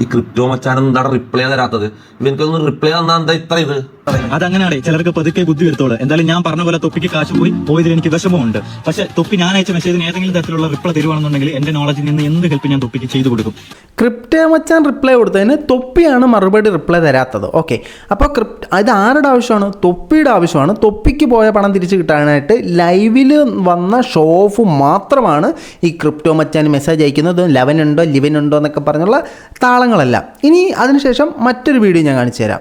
ഈ ക്രിപ്റ്റോ മച്ചാൻ എന്താണ് reply തരാത്തത്. ഇവനക്കൊന്ന് reply തന്നാ എന്താ ഇത്ര ഇത്? അതങ്ങനെയാണ് ചിലർക്ക് പതുക്കെ ബുദ്ധി വരുത്തോളൂ. എന്തായാലും ഞാൻ പറഞ്ഞ പോലെ തൊപ്പിക്ക് കാശ് പോയി പോയതിൽ എനിക്ക് വിഷമമുണ്ട്. പക്ഷെ തൊപ്പി ഞാൻ അയച്ച മെസ്സേജിന് ഏതെങ്കിലും തരത്തിലുള്ള റിപ്ലൈ തരുവാണെന്നുണ്ടെങ്കിൽ എന്റെ നോളജിൽ നിന്ന് എന്ത് ഹെൽപ്പ് ഞാൻ തൊപ്പിക്ക് ചെയ്തു കൊടുക്കും? ക്രിപ്റ്റോ മച്ചാൻ റിപ്ലൈ കൊടുത്തതിന് തൊപ്പിയാണ് മറുപടി റിപ്ലൈ തരാത്തത്. ഓക്കെ അപ്പോൾ ക്രിപ്റ്റ് ഇത് ആരുടെ ആവശ്യമാണ്? തൊപ്പിയുടെ ആവശ്യമാണ്. തൊപ്പിക്ക് പോയ പണം തിരിച്ചു കിട്ടാനായിട്ട് ലൈവിൽ വന്ന ഷോ ഓഫ് മാത്രമാണ് ഈ ക്രിപ്റ്റോ മച്ചാൻ മെസ്സേജ് അയക്കുന്നത്. ലെവൻ ഉണ്ടോ ലിവൻ ഉണ്ടോ എന്നൊക്കെ പറഞ്ഞുള്ള താളങ്ങളല്ല ഇനി അതിനുശേഷം മറ്റൊരു വീഡിയോ ഞാൻ കാണിച്ചു തരാം.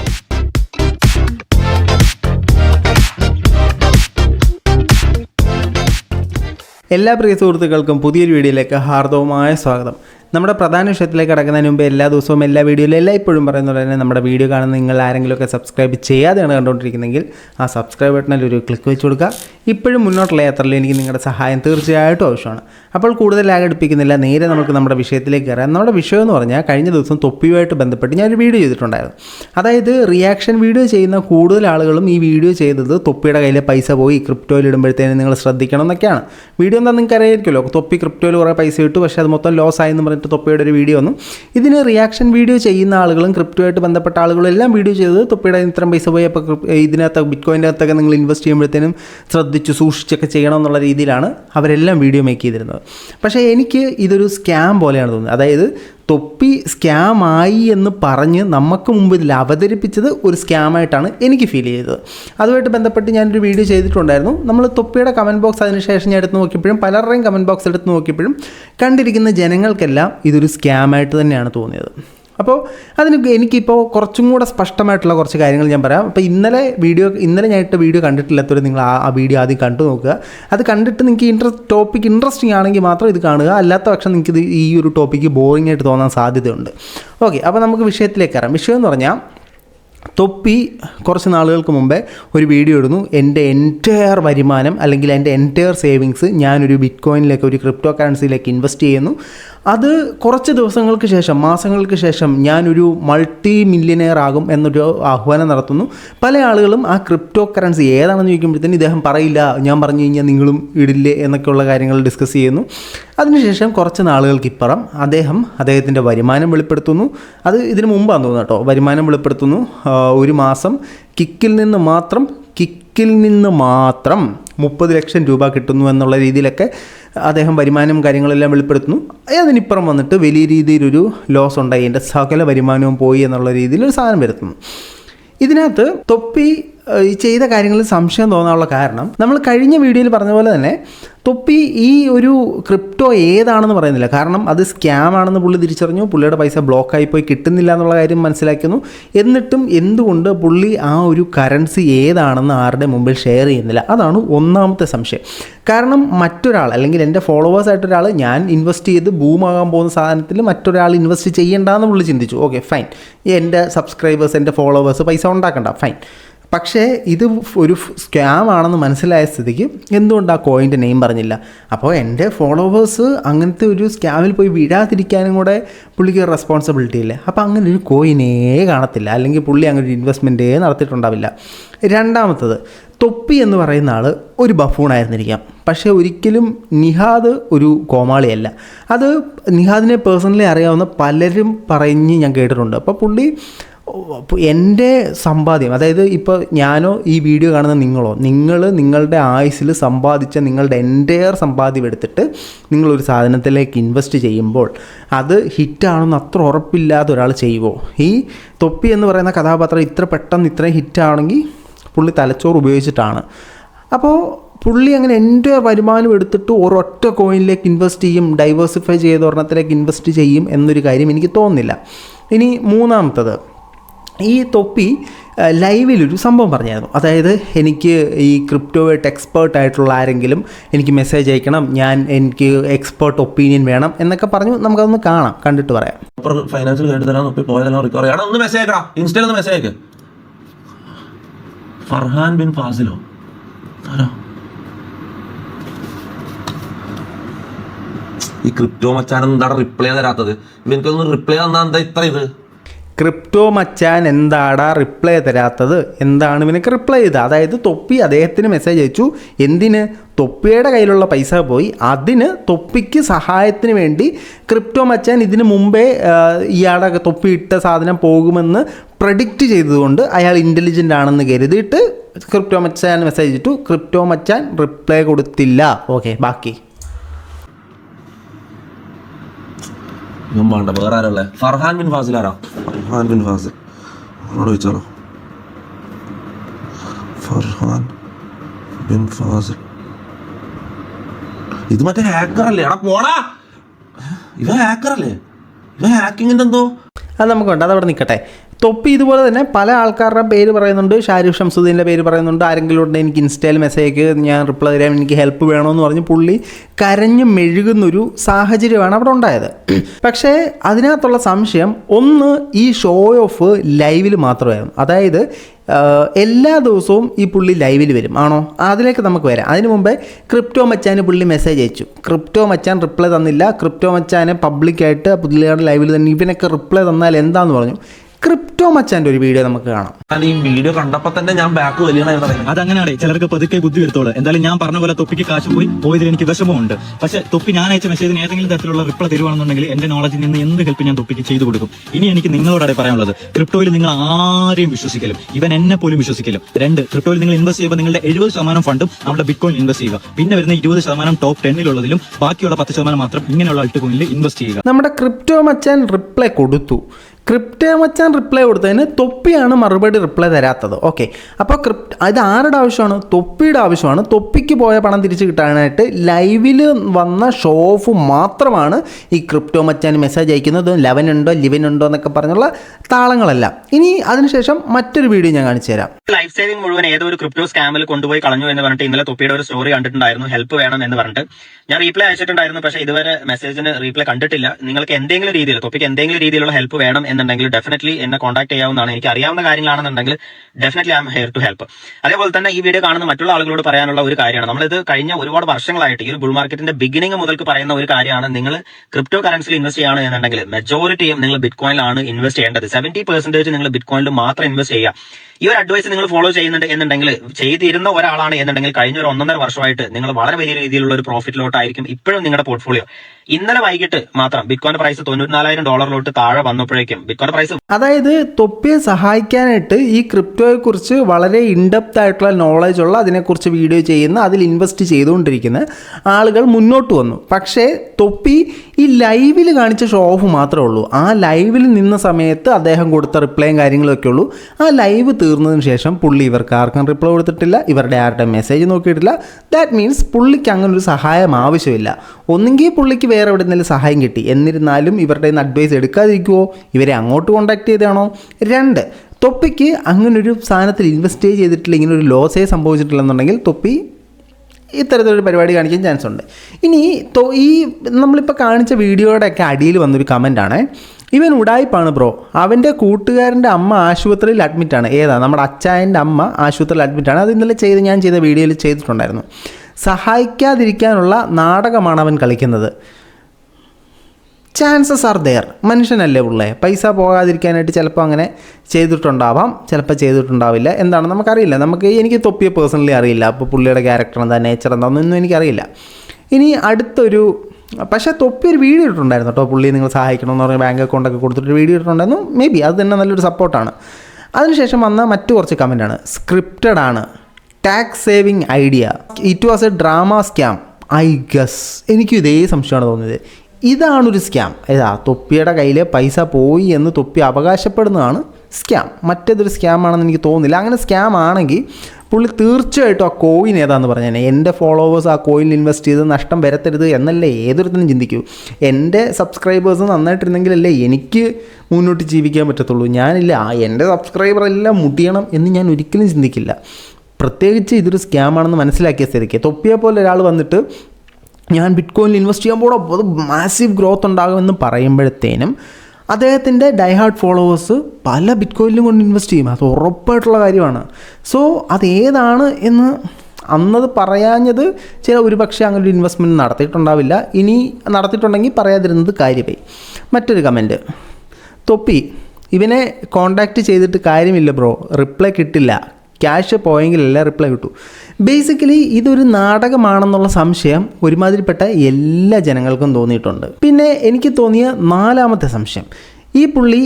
എല്ലാ പ്രിയ സുഹൃത്തുക്കൾക്കും പുതിയൊരു വീഡിയോയിലേക്ക് ഹാർദവമായ സ്വാഗതം. നമ്മുടെ പ്രധാന വിഷയത്തിലേക്ക് കടക്കുന്നതിന് മുമ്പ് എല്ലാ ദിവസവും എല്ലാ വീഡിയോയിലും എല്ലായ്പ്പോഴും പറയുന്ന പോലെ തന്നെ നമ്മുടെ വീഡിയോ കാണുന്ന നിങ്ങൾ ആരെങ്കിലുമൊക്കെ സബ്സ്ക്രൈബ് ചെയ്യാതെയാണ് കണ്ടുകൊണ്ടിരിക്കുന്നതെങ്കിൽ ആ സബ്സ്ക്രൈബ് ബട്ടണിൽ ഒരു ക്ലിക്ക് വെച്ച് കൊടുക്കുക. ഇപ്പോഴും മുന്നോട്ടുള്ള യാത്രയിൽ എനിക്ക് നിങ്ങളുടെ സഹായം തീർച്ചയായിട്ടും ആവശ്യമാണ്. അപ്പോൾ കൂടുതൽ ലാഗ് അടുപ്പിക്കുന്നില്ല. നേരെ നമുക്ക് നമ്മുടെ വിഷയത്തിലേക്ക് കയറാം. നമ്മുടെ വിഷയം എന്ന് പറഞ്ഞാൽ കഴിഞ്ഞ ദിവസം തൊപ്പിയുമായിട്ട് ബന്ധപ്പെട്ട് ഞാനൊരു വീഡിയോ ചെയ്തിട്ടുണ്ടായിരുന്നു. അതായത് റിയാക്ഷൻ വീഡിയോ ചെയ്യുന്ന കൂടുതൽ ആളുകളും ഈ വീഡിയോ ചെയ്തത് തൊപ്പിയുടെ കയ്യിലെ പൈസ പോയി ക്രിപ്റ്റോയിൽ ഇടുമ്പോഴത്തേനും നിങ്ങൾ ശ്രദ്ധിക്കണം എന്നൊക്കെയാണ്. വീഡിയോ എന്താ നിങ്ങൾക്ക് അറിയായിരിക്കുമല്ലോ തൊപ്പി ക്രിപ്റ്റോയിൽ കുറേ പൈസ ഇട്ടു. പക്ഷേ അത് മൊത്തം ലോസ് ആയെന്ന് പറഞ്ഞിട്ട് തൊപ്പിയുടെ ഒരു വീഡിയോ വന്നു. ഇതിന് റിയാക്ഷൻ വീഡിയോ ചെയ്യുന്ന ആളുകളും ക്രിപ്റ്റോയായിട്ട് ബന്ധപ്പെട്ട ആളുകളും എല്ലാം വീഡിയോ ചെയ്തത് തൊപ്പയുടെ ഇത്രയും പൈസ പോയി. അപ്പോൾ ഇതിനകത്ത് ബിറ്റ്കോയിന്റെ അകത്തൊക്കെ നിങ്ങൾ ഇൻവെസ്റ്റ് ചെയ്യുമ്പോഴത്തേനും ശ്രദ്ധിച്ച് സൂക്ഷിച്ചൊക്കെ ചെയ്യണം എന്നുള്ള രീതിയിലാണ് അവരെല്ലാം വീഡിയോ മേക്ക് ചെയ്തിരുന്നത്. പക്ഷേ എനിക്ക് ഇതൊരു സ്കാം പോലെയാണ് തോന്നുന്നത്. അതായത് തൊപ്പി സ്കാം ആയി എന്ന് പറഞ്ഞ് നമുക്ക് മുമ്പിൽ അവതരിപ്പിച്ചത് ഒരു സ്കാമായിട്ടാണ് എനിക്ക് ഫീൽ ചെയ്തത്. അതുമായിട്ട് ബന്ധപ്പെട്ട് ഞാനൊരു വീഡിയോ ചെയ്തിട്ടുണ്ടായിരുന്നു. നമ്മൾ തൊപ്പിയുടെ കമന്റ് ബോക്സ് അതിനുശേഷം ഞാൻ എടുത്ത് നോക്കിയപ്പോഴും പലരുടെയും കമന്റ് ബോക്സ് എടുത്ത് നോക്കിയപ്പോഴും കണ്ടിരിക്കുന്ന ജനങ്ങൾക്കെല്ലാം ഇതൊരു സ്കാമായിട്ട് തന്നെയാണ് തോന്നിയത്. അപ്പോൾ അതിന് എനിക്കിപ്പോൾ കുറച്ചും കൂടെ സ്പഷ്ടമായിട്ടുള്ള കുറച്ച് കാര്യങ്ങൾ ഞാൻ പറയാം. അപ്പോൾ ഇന്നലെ വീഡിയോ ഇന്നലെ ഞാൻ ഇട്ട വീഡിയോ കണ്ടിട്ടില്ലാത്തവർ നിങ്ങൾ ആ വീഡിയോ ആദ്യം കണ്ടു നോക്കുക. അത് കണ്ടിട്ട് നിങ്ങൾക്ക് ഇൻട്രസ്റ്റ് ടോപ്പിക് ഇൻട്രസ്റ്റിംഗ് ആണെങ്കിൽ മാത്രം ഇത് കാണുക. അല്ലാത്ത പക്ഷം നിങ്ങൾക്ക് ഇത് ഈ ഒരു ടോപ്പിക്ക് ബോറിംഗ് ആയിട്ട് തോന്നാൻ സാധ്യതയുണ്ട്. ഓക്കെ അപ്പോൾ നമുക്ക് വിഷയത്തിലേക്ക് കയറാം. വിഷയം എന്ന് പറഞ്ഞാൽ തൊപ്പി കുറച്ച് നാളുകൾക്ക് മുമ്പേ ഒരു വീഡിയോ ഇടുന്നു. എന്റെ എന്റയർ വരുമാനം അല്ലെങ്കിൽ എന്റെ എന്റയർ സേവിങ്സ് ഞാനൊരു ബിറ്റ് കോയിനിലേക്ക് ഒരു ക്രിപ്റ്റോ കറൻസിയിലേക്ക് ഇൻവെസ്റ്റ് ചെയ്യുന്നു. അത് കുറച്ച് ദിവസങ്ങൾക്ക് ശേഷം മാസങ്ങൾക്ക് ശേഷം ഞാനൊരു മൾട്ടി മില്യനെയർ ആകും എന്നൊരു ആഹ്വാനം നടത്തുന്നു. പല ആളുകളും ആ ക്രിപ്റ്റോ കറൻസി ഏതാണെന്ന് ചോദിക്കുമ്പോഴത്തേന് ഇദ്ദേഹം പറയില്ല. ഞാൻ പറഞ്ഞു കഴിഞ്ഞാൽ നിങ്ങളും ഇടില്ലേ എന്നൊക്കെയുള്ള കാര്യങ്ങൾ ഡിസ്കസ് ചെയ്യുന്നു. അതിനുശേഷം കുറച്ച് നാളുകൾക്കിപ്പുറം അദ്ദേഹം അദ്ദേഹത്തിന്റെ വരുമാനം വെളിപ്പെടുത്തുന്നു. അത് ഇതിനു മുമ്പാണെന്ന് തോന്നുന്നു കേട്ടോ. വരുമാനം വെളിപ്പെടുത്തുന്നു. ഒരു മാസം കിക്കിൽ നിന്ന് മാത്രം കിക്കിൽ നിന്ന് മാത്രം മുപ്പത് ലക്ഷം രൂപ കിട്ടുന്നു എന്നുള്ള രീതിയിലൊക്കെ അദ്ദേഹം വരുമാനം കാര്യങ്ങളെല്ലാം വെളിപ്പെടുത്തുന്നു. അതിനിപ്പുറം വന്നിട്ട് വലിയ രീതിയിലൊരു ലോസ് ഉണ്ടായി. എന്റെ സകല വരുമാനവും പോയി എന്നുള്ള രീതിയിൽ ഒരു സാധനം വരുത്തുന്നു. ഇതിനകത്ത് തൊപ്പി ഈ ചെയ്ത കാര്യങ്ങളിൽ സംശയം തോന്നാനുള്ള കാരണം. നമ്മൾ കഴിഞ്ഞ വീഡിയോയിൽ പറഞ്ഞ പോലെ തന്നെ തൊപ്പി ഈ ഒരു ക്രിപ്റ്റോ ഏതാണെന്ന് പറയുന്നില്ല. കാരണം അത് സ്കാം ആണെന്ന് പുള്ളി തിരിച്ചറിഞ്ഞു. പുള്ളിയുടെ പൈസ ബ്ലോക്കായി പോയി കിട്ടുന്നില്ല എന്നുള്ള കാര്യം മനസ്സിലാക്കുന്നു. എന്നിട്ടും എന്തുകൊണ്ട് പുള്ളി ആ ഒരു കറൻസി ഏതാണെന്ന് ആരുടെ മുമ്പിൽ ഷെയർ ചെയ്യുന്നില്ല? അതാണ് ഒന്നാമത്തെ സംശയം. കാരണം മറ്റൊരാൾ അല്ലെങ്കിൽ എന്റെ ഫോളോവേഴ്സ് ആയിട്ടൊരാൾ ഞാൻ ഇൻവെസ്റ്റ് ചെയ്ത് ബൂമാകാൻ പോകുന്ന സാധനത്തിൽ മറ്റൊരാൾ ഇൻവെസ്റ്റ് ചെയ്യേണ്ടെന്ന് പുള്ളി ചിന്തിച്ചു. ഓക്കെ ഫൈൻ എന്റെ സബ്സ്ക്രൈബേഴ്സ് എന്റെ ഫോളോവേഴ്സ് പൈസ ഉണ്ടാക്കണ്ട. ഫൈൻ പക്ഷേ ഇത് ഒരു സ്കാം ആണെന്ന് മനസ്സിലായ സ്ഥിതിക്ക് എന്തുകൊണ്ട് ആ കോയിന്റെ നെയിം പറഞ്ഞില്ല? അപ്പോൾ എന്റെ ഫോളോവേഴ്സ് അങ്ങനത്തെ ഒരു സ്കാമിൽ പോയി വീഴാതിരിക്കാനും കൂടെ പുള്ളിക്ക് റെസ്പോൺസിബിലിറ്റി ഇല്ലേ? അപ്പോൾ അങ്ങനെ ഒരു കോയിനേ കാണത്തില്ല. അല്ലെങ്കിൽ പുള്ളി അങ്ങനെ ഒരു ഇൻവെസ്റ്റ്മെന്റേ നടത്തിയിട്ടുണ്ടാവില്ല. രണ്ടാമത്തത് തൊപ്പി എന്ന് പറയുന്ന ആൾ ഒരു ബഫൂണായിരുന്നിരിക്കാം പക്ഷേ ഒരിക്കലും നിഹാദ് ഒരു കോമാളിയല്ല. അത് നിഹാദിനെ പേഴ്സണലി അറിയാവുന്ന പലരും പറഞ്ഞ് ഞാൻ കേട്ടിട്ടുണ്ട്. അപ്പോൾ പുള്ളി എന്റെ സമ്പാദ്യം അതായത് ഇപ്പോൾ ഞാനോ ഈ വീഡിയോ കാണുന്ന നിങ്ങളോ നിങ്ങൾ നിങ്ങളുടെ ആയുസ്സിൽ സമ്പാദിച്ച നിങ്ങളുടെ എന്റെയർ സമ്പാദ്യം എടുത്തിട്ട് നിങ്ങളൊരു സാധനത്തിലേക്ക് ഇൻവെസ്റ്റ് ചെയ്യുമ്പോൾ അത് ഹിറ്റാണെന്ന് അത്ര ഉറപ്പില്ലാത്ത ഒരാൾ ചെയ്യുമോ ഈ തൊപ്പി എന്ന് പറയുന്ന കഥാപാത്രം ഇത്ര പെട്ടെന്ന് ഇത്രയും ഹിറ്റാണെങ്കിൽ പുള്ളി തലച്ചോറ് ഉപയോഗിച്ചിട്ടാണ്. അപ്പോൾ പുള്ളി അങ്ങനെ എന്റെ വരുമാനം എടുത്തിട്ട് ഒരൊറ്റ കോയിനിലേക്ക് ഇൻവെസ്റ്റ് ചെയ്യും ഡൈവേഴ്സിഫൈ ചെയ്ത ഒരെണ്ണത്തിലേക്ക് ഇൻവെസ്റ്റ് ചെയ്യും എന്നൊരു കാര്യം എനിക്ക് തോന്നുന്നില്ല. ഇനി മൂന്നാമത്തത്. ഈ തൊപ്പി ലൈവിലൊരു സംഭവം പറഞ്ഞായിരുന്നു. അതായത് എനിക്ക് ഈ ക്രിപ്റ്റോയായിട്ട് എക്സ്പേർട്ട് ആയിട്ടുള്ള ആരെങ്കിലും എനിക്ക് മെസ്സേജ് അയക്കണം ഞാൻ എനിക്ക് എക്സ്പേർട്ട് ഒപ്പീനിയൻ വേണം എന്നൊക്കെ പറഞ്ഞു നമുക്കതൊന്ന് കാണാം കണ്ടിട്ട് പറയാം. തരാൻ റിക്കവറി ഒന്ന് മെസ്സേജ് ഇൻസ്റ്റയിൽ ഒന്ന് മെസ്സേജ് അയക്ക്. ഫർഹാൻ ബിൻ ഫാസിലോ. ഈ ക്രിപ്റ്റോ മച്ചാൻ എന്താണ് റിപ്ലൈ തരാത്തത് ഇവനക്കൊന്ന് റിപ്ലൈ തന്നാ എന്താ ഇത്ര ഇത്? ക്രിപ്റ്റോ മച്ചാൻ എന്താടാ റിപ്ലൈ തരാത്തത്? എന്താണ് ഇവനക്ക് റിപ്ലൈ ചെയ്തത്? അതായത് തൊപ്പി അദ്ദേഹത്തിന് മെസ്സേജ് അയച്ചു. എന്തിന്? തൊപ്പിയുടെ കയ്യിലുള്ള പൈസ പോയി. അതിന് തൊപ്പിക്ക് സഹായത്തിന് വേണ്ടി ക്രിപ്റ്റോ മച്ചാൻ ഇതിന് മുമ്പേ ഇയാളെ തൊപ്പി ഇട്ട സാധനം പോകുമെന്ന് പ്രഡിക്റ്റ് ചെയ്തതുകൊണ്ട് അയാൾ ഇന്റലിജന്റ് ആണെന്ന് കരുതിയിട്ട് ക്രിപ്റ്റോ മച്ചാൻ മെസ്സേജ് ഇട്ടു. ക്രിപ്റ്റോ മച്ചാൻ റിപ്ലൈ കൊടുത്തില്ല. ഓക്കെ ബാക്കി. ഇവൻ വേറെ ആരല്ലേ ഫർഹാൻ ബിൻ ഫാസിൽ ആരാ? ഫർഹാൻ ബിൻ ഫാസിൽ. അവനോട് ചോദിച്ചാലോ ഫർഹാൻ ബിൻ ഫാസിൽ. ഇത് മറ്റേ ഹാക്കർ അല്ലേ? എടാ പോടാ. ഇവ ഹാക്കർ അല്ലേ? ഇവ ഹാക്കിങ്ങിന്റെ എന്തോ? അത് നമുക്കുണ്ട്. അതവിടെ നിൽക്കട്ടെ. തൊപ്പി ഇതുപോലെ തന്നെ പല ആൾക്കാരുടെ പേര് പറയുന്നുണ്ട്. ഷാരൂഖ് ഷംസുദ്ദീന്റെ പേര് പറയുന്നുണ്ട്. ആരെങ്കിലും ഉണ്ട് എനിക്ക് ഇൻസ്റ്റയിൽ മെസ്സേജ് ഞാൻ റിപ്ലൈ തരാം. എനിക്ക് ഹെൽപ്പ് വേണമെന്ന് പറഞ്ഞ് പുള്ളി കരഞ്ഞ് മെഴുകുന്നൊരു സാഹചര്യമാണ് അവിടെ ഉണ്ടായത്. പക്ഷേ അതിനകത്തുള്ള സംശയം ഒന്ന് ഈ ഷോ ഓഫ് ലൈവിൽ മാത്രമായിരുന്നു. അതായത് എല്ലാ ദിവസവും ഈ പുള്ളി ലൈവിൽ വരും. ആണോ? അതിലേക്ക് നമുക്ക് വരാം. അതിനു മുമ്പേ ക്രിപ്റ്റോ മച്ചാന് പുള്ളി മെസ്സേജ് അയച്ചു. ക്രിപ്റ്റോ മച്ചാൻ റിപ്ലൈ തന്നില്ല. ക്രിപ്റ്റോ മച്ചാനെ പബ്ലിക്കായിട്ട് പുള്ളിയുടെ ലൈവിൽ തന്നെ ഇവനൊക്കെ റിപ്ലൈ തന്നാൽ എന്താന്ന് പറഞ്ഞു. ക്രിപ്റ്റോ മച്ചാന്റെ ഒരു വീഡിയോ നമുക്ക് കാണാം. ഞാൻ ഈ വീഡിയോ കണ്ടപ്പോ തന്നെ ഞാൻ ബാക്ക് വലിയണ അതങ്ങനെയാണ് ചിലർക്ക് പതുക്കെ ബുദ്ധി വരുത്തോളൂ. എന്തായാലും ഞാൻ പറഞ്ഞ പോലെ തൊപ്പിക്ക് കാശ് പോയി പോയതിൽ എനിക്ക് വിഷമമുണ്ട്. പക്ഷെ തൊപ്പി ഞാൻ അയച്ച മെസ്സേജിന് ഏതെങ്കിലും തരത്തിലുള്ള റിപ്ലൈ തരുവാണെന്നുണ്ടെങ്കിൽ എന്റെ നോളജിൽ നിന്ന് എന്ത് ഹെൽപ്പ് ഞാൻ തൊപ്പിക്ക് ചെയ്തു കൊടുക്കും? ഇനി എനിക്ക് നിങ്ങളോടാണ് പറയാനുള്ളത്. ക്രിപ്റ്റോയിൽ നിങ്ങൾ ആരെയും വിശ്വസിക്കലും. ഇവൻ എന്നെ പോലും വിശ്വസിക്കലും. രണ്ട് ക്രിപ്റ്റോയിൽ നിങ്ങൾ ഇൻവെസ്റ്റ് ചെയ്യുമ്പോൾ നിങ്ങളുടെ എഴുപത് ശതമാനം ഫണ്ടും നമ്മുടെ ബിറ്റ് കോയിൻ ഇൻവെസ്റ്റ് ചെയ്യുക. പിന്നെ വരുന്ന ഇരുപത് ശതമാനം ടോപ്പ് ടെന്നിലുള്ളതിലും ബാക്കിയുള്ള പത്ത് ശതമാനം മാത്രം ഇങ്ങനെയുള്ള അൾട്ട് കോയിനിൽ ഇൻവെസ്റ്റ് ചെയ്യുക. നമ്മുടെ ക്രിപ്റ്റോ മച്ചാൻ റിപ്ലൈ കൊടുത്തു. ക്രിപ്റ്റോ മച്ചാൻ റിപ്ലൈ കൊടുത്തതിന് തൊപ്പിയാണ് മറുപടി റിപ്ലൈ തരാത്തത്. ഓക്കെ അപ്പോൾ ക്രിപ്റ്റ് ഇത് ആരുടെ ആവശ്യമാണ്? തൊപ്പിയുടെ ആവശ്യമാണ്. തൊപ്പിക്ക് പോയ പണം തിരിച്ച് കിട്ടാനായിട്ട് ലൈവിൽ വന്ന ഷോ ഓഫ് മാത്രമാണ് ഈ ക്രിപ്റ്റോ മച്ചാൻ മെസ്സേജ് അയക്കുന്നത്. ലെവൻ ഉണ്ടോ ലിവൻ ഉണ്ടോ എന്നൊക്കെ പറഞ്ഞുള്ള താളങ്ങളല്ല. ഇനി അതിനുശേഷം മറ്റൊരു വീഡിയോ ഞാൻ കാണിച്ചു തരാം. ലൈഫ് സേവിംഗ് മുഴുവൻ ഏതോ ഒരു ക്രിപ്റ്റോ സ്കാമിൽ കൊണ്ടുപോയി കളഞ്ഞു എന്ന് പറഞ്ഞിട്ട് ഇന്നലെ തൊപ്പിയുടെ ഒരു സ്റ്റോറി കണ്ടിട്ടുണ്ടായിരുന്നു. ഹെൽപ്പ് വേണം എന്ന് പറഞ്ഞിട്ട്. ഞാൻ റീപ്ലൈ അയച്ചിട്ടുണ്ടായിരുന്നു പക്ഷേ ഇതുവരെ മെസ്സേജിന് റീപ്ലൈ കണ്ടിട്ടില്ല. നിങ്ങൾക്ക് എന്തെങ്കിലും രീതിയിൽ തൊപ്പിക്ക് എന്തെങ്കിലും രീതിയിലുള്ള ഹെൽപ്പ് വേണം എന്നുണ്ടെങ്കിൽ ഡെഫിനറ്റ്ലി എന്നെ കോൺടാക്ട് ചെയ്യാവുന്നതാണ്. എനിക്ക് അറിയാവുന്ന കാര്യങ്ങളാണെന്നുണ്ടെങ്കിൽ definitely I am here to help അതേപോലെ തന്നെ ഈ വീഡിയോ കാണുന്ന മറ്റുള്ള ആളുകളോട് പറയാനുള്ള ഒരു കാര്യമാണ്. നമ്മളിത് കഴിഞ്ഞ ഒരുപാട് വർഷങ്ങളായിട്ട് ഈ ഒരു ബുൾ മാർക്കറ്റിന്റെ ബിഗിനിങ് മുതൽക്ക് പറയുന്ന ഒരു കാര്യമാണ്. നിങ്ങൾ ക്രിപ്റ്റോ കറൻസിയിൽ ഇൻവെസ്റ്റ് ചെയ്യുകയാണെന്നുണ്ടെങ്കിൽ മെജോറിറ്റിയും നിങ്ങൾ ബിറ്റ് കോയിലാണ് ഇൻവെസ്റ്റ് ചെയ്യേണ്ടത്. സെവന്റി പെർസെന്റേജ് നിങ്ങൾ ബിറ്റ്കോയിനിൽ മാത്രം ഇൻവെസ്റ്റ് ചെയ്യുക. ഈ ഒരു അഡ്വൈസ് നിങ്ങൾ ഫോളോ ചെയ്യുന്നുണ്ട് എന്നുണ്ടെങ്കിൽ ചെയ്തിരുന്ന ഒരാളാണ് എന്നുണ്ടെങ്കിൽ കഴിഞ്ഞ ഒരു ഒന്നര വർഷമായിട്ട് നിങ്ങൾ വളരെ വലിയ രീതിയിലുള്ള ഒരു പ്രോഫിറ്റിലോട്ടായിരിക്കും ഇപ്പോഴും നിങ്ങളുടെ പോർട്ട്ഫോളിയോ ഇന്നലെ വൈകിട്ട് മാത്രം ബിറ്റ്കോയിന്റെ പ്രൈസ് തൊണ്ണൂറ്റിനാലായിരം ഡോളറിലോട്ട് താഴെ വന്നപ്പോഴേക്കും ബിറ്റ്കോയിന്റെ പ്രൈസ് അതായത് തൊപ്പിയെ സഹായിക്കാനായിട്ട് ഈ ക്രിപ്റ്റോയെ കുറിച്ച് വളരെ ഇൻഡെപ്ത് ആയിട്ടുള്ള നോളജ് ഉള്ള അതിനെക്കുറിച്ച് വീഡിയോ ചെയ്യുന്ന അതിൽ ഇൻവെസ്റ്റ് ചെയ്തുകൊണ്ടിരിക്കുന്ന ആളുകൾ മുന്നോട്ട് വന്നു. പക്ഷേ തൊപ്പി ഈ ലൈവിൽ കാണിച്ച ഷോ ഓഫ് മാത്രമേ ഉള്ളൂ. ആ ലൈവിൽ നിന്ന സമയത്ത് അദ്ദേഹം കൊടുത്ത റിപ്ലൈയും കാര്യങ്ങളൊക്കെ ഉള്ളൂ. ആ ലൈവ് തീർന്നതിന് ശേഷം പുള്ളി ഇവർക്ക് ആർക്കും റിപ്ലൈ കൊടുത്തിട്ടില്ല. ഇവരുടെ ആരുടെ മെസ്സേജ് നോക്കിയിട്ടില്ല. ദാറ്റ് മീൻസ് പുള്ളിക്ക് അങ്ങനെ ഒരു സഹായം ആവശ്യമില്ല. ഒന്നെങ്കിൽ പുള്ളിക്ക് വേറെ എവിടെ നിന്നെങ്കിലും സഹായം കിട്ടി. എന്നിരുന്നാലും ഇവരുടെ നിന്ന് അഡ്വൈസ് എടുക്കാതിരിക്കുമോ ഇവരെ അങ്ങോട്ട് കോൺടാക്ട് ചെയ്താണോ? രണ്ട് തൊപ്പിക്ക് അങ്ങനൊരു സാധനത്തിൽ ഇൻവെസ്റ്റ് ചെയ്തിട്ടില്ല ഇങ്ങനെ ഒരു ലോസേ സംഭവിച്ചിട്ടില്ലെന്നുണ്ടെങ്കിൽ തൊപ്പി ഇത്തരത്തിലൊരു പരിപാടി കാണിക്കാൻ ചാൻസ് ഉണ്ട്. ഇനി ഈ നമ്മളിപ്പോൾ കാണിച്ച വീഡിയോയുടെ ഒക്കെ അടിയിൽ വന്നൊരു കമന്റാണ് ഇവൻ ഉടായിപ്പാണ് ബ്രോ. അവന്റെ കൂട്ടുകാരന്റെ അമ്മ ആശുപത്രിയിൽ അഡ്മിറ്റാണ് ഏതാ? നമ്മുടെ അച്ചായന്റെ അമ്മ ആശുപത്രിയിൽ അഡ്മിറ്റാണ് അത് ഇന്നലെ ചെയ്ത് ഞാൻ ചെയ്ത വീഡിയോയിൽ ചെയ്തിട്ടുണ്ടായിരുന്നു. സഹായിക്കാതിരിക്കാനുള്ള നാടകമാണ് അവൻ കളിക്കുന്നത്. ചാൻസസ് ആർ ദെയർ മനുഷ്യനല്ലേ ഉള്ളേ? പൈസ പോകാതിരിക്കാനായിട്ട് ചിലപ്പോൾ അങ്ങനെ ചെയ്തിട്ടുണ്ടാവാം. ചിലപ്പോൾ ചെയ്തിട്ടുണ്ടാവില്ല. എന്താണ് നമുക്കറിയില്ല. നമുക്ക് എനിക്ക് തൊപ്പിയെ പേഴ്സണലി അറിയില്ല. അപ്പോൾ പുള്ളിയുടെ ക്യാരക്ടർ എന്താ നേച്ചർ എന്താണെന്നൊന്നും എനിക്കറിയില്ല. ഇനി അടുത്തൊരു പക്ഷേ തൊപ്പി ഒരു വീഡിയോ ഇട്ടിട്ടുണ്ടായിരുന്നു കേട്ടോ പുള്ളി നിങ്ങൾ സഹായിക്കണമെന്ന് പറഞ്ഞ് ബാങ്ക് അക്കൗണ്ടൊക്കെ കൊടുത്തിട്ട് വീഡിയോ ഇട്ടിട്ടുണ്ടായിരുന്നു. മേ ബി അത് തന്നെ നല്ലൊരു സപ്പോർട്ടാണ് അതിനുശേഷം വന്ന മറ്റു കുറച്ച് കമന്റാണ് സ്ക്രിപ്റ്റഡ് ആണ്. Tax saving idea it was a drama scam I guess എനിക്കും ഇതേ സംശയമാണ് തോന്നിയത്. ഇതാണൊരു സ്കാം. ഏതാ തൊപ്പിയുടെ കയ്യിൽ പൈസ പോയി എന്ന് തൊപ്പി അവകാശപ്പെടുന്നതാണ് സ്കാം. മറ്റേതൊരു സ്കാം ആണെന്ന് എനിക്ക് തോന്നുന്നില്ല. അങ്ങനെ സ്കാം ആണെങ്കിൽ പുള്ളി തീർച്ചയായിട്ടും ആ കോയിൻ ഏതാന്ന് പറഞ്ഞാൽ എന്റെ ഫോളോവേഴ്സ് ആ കോയിൻ ഇൻവെസ്റ്റ് ചെയ്ത് നഷ്ടം വരത്തരുത് എന്നല്ലേ ഏതൊരുത്തനും ചിന്തിക്കൂ? എന്റെ സബ്സ്ക്രൈബേഴ്സ് നന്നായിട്ടിരുന്നെങ്കിലല്ലേ എനിക്ക് മുന്നോട്ട് ജീവിക്കാൻ പറ്റത്തുള്ളൂ. ഞാനില്ല എന്റെ സബ്സ്ക്രൈബർ എല്ലാം മുടിയണം എന്ന് ഞാൻ ഒരിക്കലും ചിന്തിക്കില്ല. പ്രത്യേകിച്ച് ഇതൊരു സ്കാമാണെന്ന് മനസ്സിലാക്കിയ സ്ഥിതിക്ക് തൊപ്പിയെ പോലെ ഒരാൾ വന്നിട്ട് ഞാൻ ബിറ്റ് കോയിനിൽ ഇൻവെസ്റ്റ് ചെയ്യാൻ പോകണം അത് മാസീവ് ഗ്രോത്ത് ഉണ്ടാകുമെന്ന് പറയുമ്പോഴത്തേനും അദ്ദേഹത്തിന്റെ ഡൈഹാർഡ് ഫോളോവേഴ്സ് പല ബിറ്റ്കോയിനിലും കൊണ്ട് ഇൻവെസ്റ്റ് ചെയ്യും. അത് ഉറപ്പായിട്ടുള്ള കാര്യമാണ്. സോ അതേതാണ് എന്ന് അന്നത് പറയാഞ്ഞത് ചില ഒരുപക്ഷെ അങ്ങനെ ഒരു ഇൻവെസ്റ്റ്മെന്റ് നടത്തിയിട്ടുണ്ടാവില്ല. ഇനി നടത്തിയിട്ടുണ്ടെങ്കിൽ പറയാതിരുന്നത് കാര്യമായി. മറ്റൊരു കമന്റ് തൊപ്പി ഇവനെ കോണ്ടാക്ട് ചെയ്തിട്ട് കാര്യമില്ല ബ്രോ റിപ്ലൈ കിട്ടില്ല. ക്യാഷ് പോയെങ്കിലല്ല റിപ്ലൈ കിട്ടൂ. ബേസിക്കലി ഇതൊരു നാടകമാണെന്നുള്ള സംശയം ഒരുമാതിരിപ്പെട്ട എല്ലാ ജനങ്ങൾക്കും തോന്നിയിട്ടുണ്ട്. പിന്നെ എനിക്ക് തോന്നിയ നാലാമത്തെ സംശയം. ഈ പുള്ളി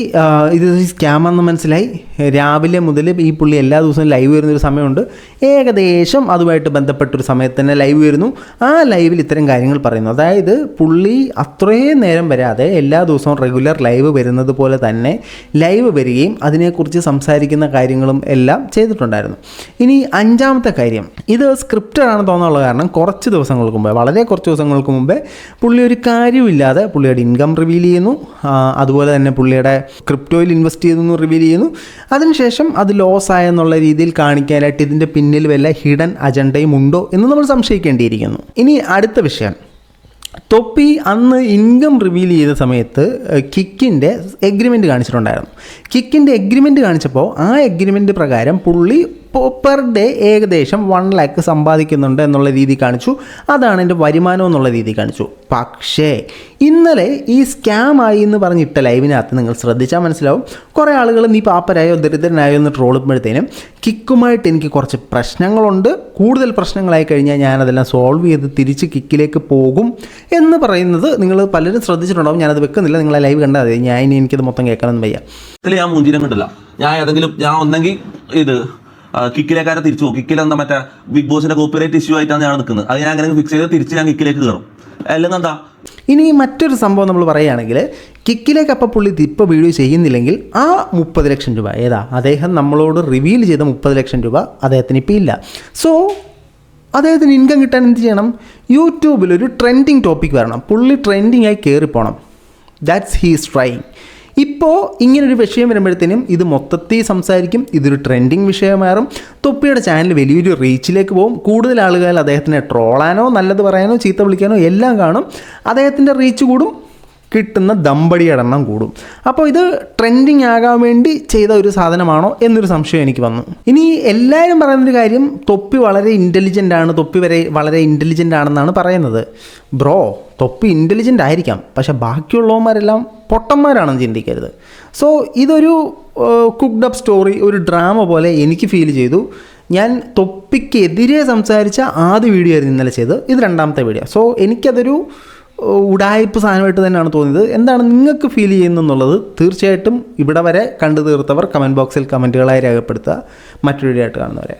ഇത് സ്കാമെന്ന് മനസ്സിലായി. രാവിലെ മുതൽ ഈ പുള്ളി എല്ലാ ദിവസവും ലൈവ് വരുന്നൊരു സമയമുണ്ട്. ഏകദേശം അതുമായിട്ട് ബന്ധപ്പെട്ടൊരു സമയത്ത് തന്നെ ലൈവ് വരുന്നു. ആ ലൈവിൽ ഇത്തരം കാര്യങ്ങൾ പറയുന്നു. അതായത് പുള്ളി അത്രയും നേരം വരാതെ എല്ലാ ദിവസവും റെഗുലർ ലൈവ് വരുന്നത് പോലെ തന്നെ ലൈവ് വരികയും അതിനെക്കുറിച്ച് സംസാരിക്കുന്ന കാര്യങ്ങളും എല്ലാം ചെയ്തിട്ടുണ്ടായിരുന്നു. ഇനി അഞ്ചാമത്തെ കാര്യം. ഇത് സ്ക്രിപ്റ്റഡ് ആണെന്ന് തോന്നാനുള്ള കാരണം കുറച്ച് ദിവസങ്ങൾക്ക് മുമ്പേ വളരെ കുറച്ച് ദിവസങ്ങൾക്ക് മുമ്പേ പുള്ളി ഒരു കാര്യമില്ലാതെ പുള്ളിയുടെ ഇൻകം റിവീൽ ചെയ്യുന്നു. അതുപോലെ തന്നെ പുള്ളിയുടെ ക്രിപ്റ്റോയിൽ ഇൻവെസ്റ്റ് ചെയ്തെന്ന് റിവീൽ ചെയ്യുന്നു. അതിനുശേഷം അത് ലോസ് ആയെന്നുള്ള രീതിയിൽ കാണിക്കാനായിട്ട് ഇതിന്റെ പിന്നിൽ വല്ല ഹിഡൻ അജണ്ടയും ഉണ്ടോ എന്ന് നമ്മൾ സംശയിക്കേണ്ടിയിരിക്കുന്നു. ഇനി അടുത്ത വിഷയം. തൊപ്പി അന്ന് ഇൻകം റിവീൽ ചെയ്ത സമയത്ത് കിക്കിന്റെ എഗ്രിമെന്റ് കാണിച്ചിട്ടുണ്ടായിരുന്നു. കിക്കിന്റെ എഗ്രിമെന്റ് കാണിച്ചപ്പോൾ ആ എഗ്രിമെന്റ് പ്രകാരം പുള്ളി പെർ ഡേ ഏകദേശം വൺ ലാക്ക് സമ്പാദിക്കുന്നുണ്ട് എന്നുള്ള രീതി കാണിച്ചു. അതാണ് എന്റെ വരുമാനം എന്നുള്ള രീതി കാണിച്ചു. പക്ഷേ ഇന്നലെ ഈ സ്കാം ആയി എന്ന് പറഞ്ഞിട്ട ലൈവിനകത്ത് നിങ്ങൾ ശ്രദ്ധിച്ചാൽ മനസ്സിലാവും. കുറേ ആളുകൾ നീ പാപ്പരായോ ദരിദ്രനായോ എന്ന് ട്രോളുമ്പോഴത്തേനും കിക്കുമായിട്ട് എനിക്ക് കുറച്ച് പ്രശ്നങ്ങളുണ്ട്. കൂടുതൽ പ്രശ്നങ്ങളായി കഴിഞ്ഞാൽ ഞാനതെല്ലാം സോൾവ് ചെയ്ത് തിരിച്ച് കിക്കിലേക്ക് പോകും എന്ന് പറയുന്നത് നിങ്ങൾ പലരും ശ്രദ്ധിച്ചിട്ടുണ്ടാവും. ഞാനത് വെക്കുന്നില്ല. നിങ്ങളെ ലൈവ് കണ്ടാൽ മതി. ഞാൻ ഇനി എനിക്കത് മൊത്തം കേൾക്കണമെന്ന് വയ്യ. ഞാൻ കിട്ടില്ല ഞാൻ ഏതെങ്കിലും ഞാൻ ഒന്നെങ്കിൽ ഇത് കിക്കിലേക്കാരെ തിരിച്ചു പോകും. കിക്കിൽ എന്താ മറ്റേ ബിഗ് ബോസിന്റെ കോപ്പിറൈറ്റ് ഇഷ്യൂ ആയിട്ടാണ് ഞാൻ നിൽക്കുന്നത് അത് ഞാൻ അങ്ങനെ ഫിക്സ് ചെയ്ത് തിരിച്ച് ഞാൻ കിക്കിലേക്ക് കയറും അല്ലെങ്കിൽ എന്താ? ഇനി മറ്റൊരു സംഭവം നമ്മൾ പറയുകയാണെങ്കിൽ കിക്കിലേക്ക് അപ്പം പുള്ളി ഇപ്പോൾ വീഡിയോ ചെയ്യുന്നില്ലെങ്കിൽ ആ മുപ്പത് ലക്ഷം രൂപ ഏതാ? അദ്ദേഹം നമ്മളോട് റിവീൽ ചെയ്ത മുപ്പത് ലക്ഷം രൂപ അദ്ദേഹത്തിന് ഇപ്പോൾ ഇല്ല. സോ അദ്ദേഹത്തിന് ഇൻകം കിട്ടാൻ എന്ത് ചെയ്യണം? യൂട്യൂബിൽ ഒരു ട്രെൻഡിങ് ടോപ്പിക് വരണം. പുള്ളി ട്രെൻഡിങ് ആയി കയറിപ്പോണം ദാറ്റ്സ് ഹീസ് ട്രൈങ് ഇപ്പോൾ ഇങ്ങനൊരു വിഷയം വരുമ്പോഴത്തേനും ഇത് മൊത്തത്തിൽ സംസാരിക്കും ഇതൊരു ട്രെൻഡിങ് വിഷയമാറും തൊപ്പിയുടെ ചാനൽ വലിയൊരു റീച്ചിലേക്ക് പോകും. കൂടുതൽ ആളുകൾ അദ്ദേഹത്തിനെ ട്രോളാനോ നല്ലത് പറയാനോ ചീത്ത വിളിക്കാനോ എല്ലാം കാണും. അദ്ദേഹത്തിന്റെ റീച്ച് കൂടും. കിട്ടുന്ന ദമ്പടിയുടെ എണ്ണം കൂടും. അപ്പോൾ ഇത് ട്രെൻഡിങ് ആകാൻ വേണ്ടി ചെയ്ത ഒരു സാധനമാണോ എന്നൊരു സംശയം എനിക്ക് വന്നു. ഇനി എല്ലാവരും പറയുന്നൊരു കാര്യം തൊപ്പി വളരെ ഇന്റലിജന്റ് ആണ് തൊപ്പി വരെ വളരെ ഇന്റലിജന്റ് ആണെന്നാണ് പറയുന്നത്. ബ്രോ തൊപ്പി ഇന്റലിജന്റ് ആയിരിക്കാം പക്ഷേ ബാക്കിയുള്ളവന്മാരെല്ലാം പൊട്ടന്മാരാണെന്ന് ചിന്തിക്കരുത്. സോ ഇതൊരു കുക്ഡ് അപ്പ് സ്റ്റോറി ഒരു ഡ്രാമ പോലെ എനിക്ക് ഫീൽ ചെയ്തു. ഞാൻ തൊപ്പിക്കെതിരെ സംസാരിച്ച ആദ്യ വീഡിയോ ആയിരുന്നു ഇന്നലെ ചെയ്ത് ഇത് രണ്ടാമത്തെ വീഡിയോ സോ എനിക്കതൊരു ഉടായ്പ സാധനമായിട്ട് തന്നെയാണ് തോന്നിയത്. എന്താണ് നിങ്ങൾക്ക് ഫീൽ ചെയ്യുന്നതെന്നുള്ളത് തീർച്ചയായിട്ടും ഇവിടെ വരെ കണ്ടു തീർത്തവർ കമന്റ് ബോക്സിൽ കമന്റുകളായി രേഖപ്പെടുത്തുക. മറ്റൊരു വീഡിയോ ആയിട്ട് കാണുന്നവരെ.